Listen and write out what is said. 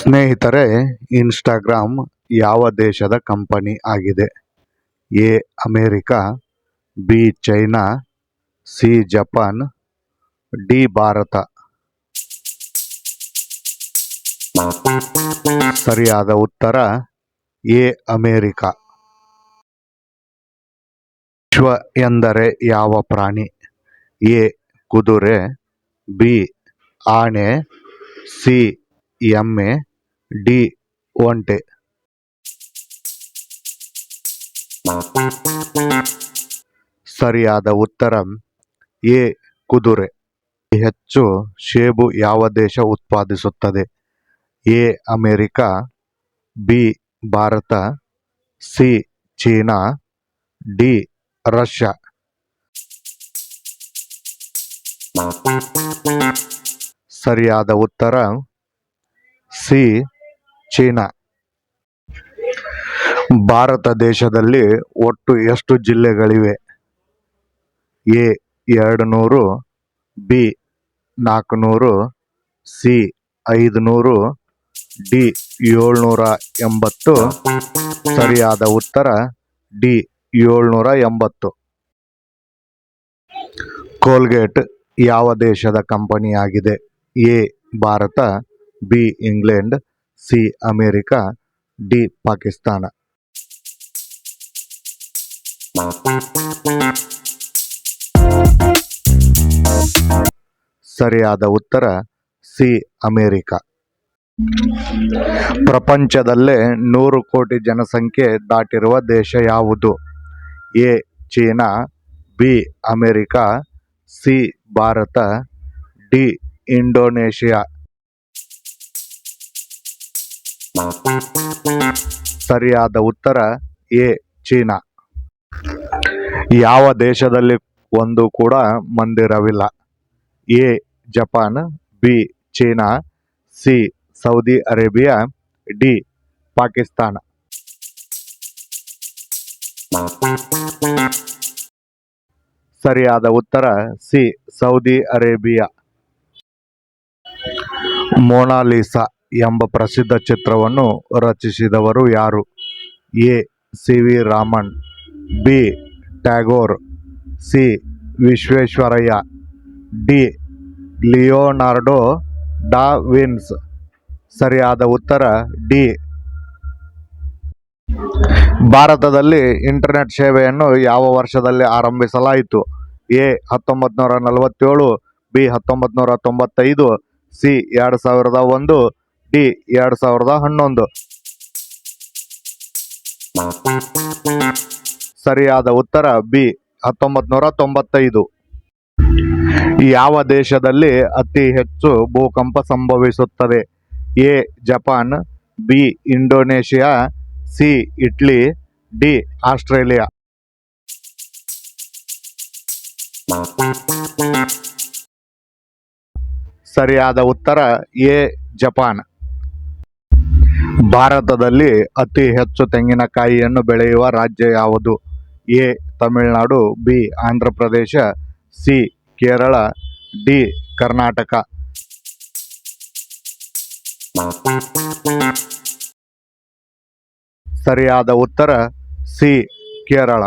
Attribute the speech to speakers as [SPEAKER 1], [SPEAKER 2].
[SPEAKER 1] ಸ್ನೇಹಿತರೆ, ಇನ್ಸ್ಟಾಗ್ರಾಮ್ ಯಾವ ದೇಶದ ಕಂಪನಿ ಆಗಿದೆ? A, America, B, China, C, Japan, D, Bharat. ಸರಿಯಾದ ಉತ್ತರ, ಎ, ಅಮೇರಿಕಾ. ವಿಶ್ವ ಎಂದರೆ ಯಾವ ಪ್ರಾಣಿ? ಎ, ಕುದುರೆ, ಬಿ, ಆನೆ, ಸಿ, ಎಮ್ಮೆ. ಡಿ ಒಂಟೆ ಸರಿಯಾದ ಉತ್ತರ ಎ ಕುದುರೆ ಹೆಚ್ಚು ಸೇಬು ಯಾವ ದೇಶ ಉತ್ಪಾದಿಸುತ್ತದೆ A America B Bharat C China D Russia ಸರಿಯಾದ ಉತ್ತರ ಸಿ ಚೀನಾ. ಭಾರತ ದೇಶದಲ್ಲಿ ಒಟ್ಟು ಎಷ್ಟು ಜಿಲ್ಲೆಗಳಿವೆ? ಎ ಎರಡು ನೂರು ಬಿ ನಾಲ್ಕುನೂರು, ಸಿ ಐದುನೂರು, ಡಿ ಏಳ್ನೂರ ಎಂಬತ್ತು. ಸರಿಯಾದ ಉತ್ತರ, ಡಿ ಏಳ್ನೂರ ಎಂಬತ್ತು. ಕೋಲ್ಗೇಟ್ ಯಾವ ದೇಶದ ಕಂಪನಿಯಾಗಿದೆ? A Bharat, B England C America, D Pakistan. ಸರಿಯಾದ ಉತ್ತರ, ಸಿ ಅಮೇರಿಕಾ. ಪ್ರಪಂಚದಲ್ಲೇ ನೂರು ಕೋಟಿ ಜನಸಂಖ್ಯೆ ದಾಟಿರುವ ದೇಶ ಯಾವುದು? A, China, B, America, C, Bharat, D, Indonesia. ಸರಿಯಾದ ಉತ್ತರ ಎ, ಚೀನಾ. ಯಾವ ದೇಶದಲ್ಲಿ ಒಂದು ಕೂಡ ಮಂದಿರವಿಲ್ಲ? A, Japan, B, China, C, Saudi Arabia, D, Pakistan. ಸರಿಯಾದ ಉತ್ತರ ಸಿ, ಸೌದಿ ಅರೇಬಿಯಾ. ಮೊನಾಲಿಸಾ. ಎಂಬ ಪ್ರಸಿದ್ಧ ಚಿತ್ರವನ್ನು ರಚಿಸಿದವರು ಯಾರು? A. C. V. Raman, B. Tagore, C. Visvesvaraya, D. Leonardo da Vinci. ಸರಿಯಾದ ಉತ್ತರ ಡಿ. ಭಾರತದಲ್ಲಿ ಇಂಟರ್ನೆಟ್ ಸೇವೆಯನ್ನು ಯಾವ ವರ್ಷದಲ್ಲಿ ಆರಂಭಿಸಲಾಯಿತು? ಎ. ಹತ್ತೊಂಬತ್ತು ನೂರ ನಲವತ್ತೇಳು, ಬಿ. ಹತ್ತೊಂಬತ್ತು ನೂರ ತೊಂಬತ್ತೈದು, ಸಿ. ಎರಡು ಸಾವಿರದ ಒಂದು ಡಿ ಎರಡು ಸಾವಿರದ ಹನ್ನೊಂದು. ಸರಿಯಾದ ಉತ್ತರ ಬಿ ಹತ್ತೊಂಬತ್ತು ನೂರ ತೊಂಬತ್ತೈದು. ಯಾವ ದೇಶದಲ್ಲಿ ಅತಿ ಹೆಚ್ಚು ಭೂಕಂಪ ಸಂಭವಿಸುತ್ತದೆ? A, Japan, B, Indonesia, C, Italy, D, Australia. ಸರಿಯಾದ ಉತ್ತರ ಎ, ಜಪಾನ್. ಭಾರತದಲ್ಲಿ ಅತಿ ಹೆಚ್ಚು ತೆಂಗಿನಕಾಯಿಯನ್ನು ಬೆಳೆಯುವ ರಾಜ್ಯ ಯಾವುದು? A, Tamil Nadu, B Andhra Pradesh C, Kerala, D, Karnataka. ಸರಿಯಾದ ಉತ್ತರ ಸಿ, ಕೇರಳ.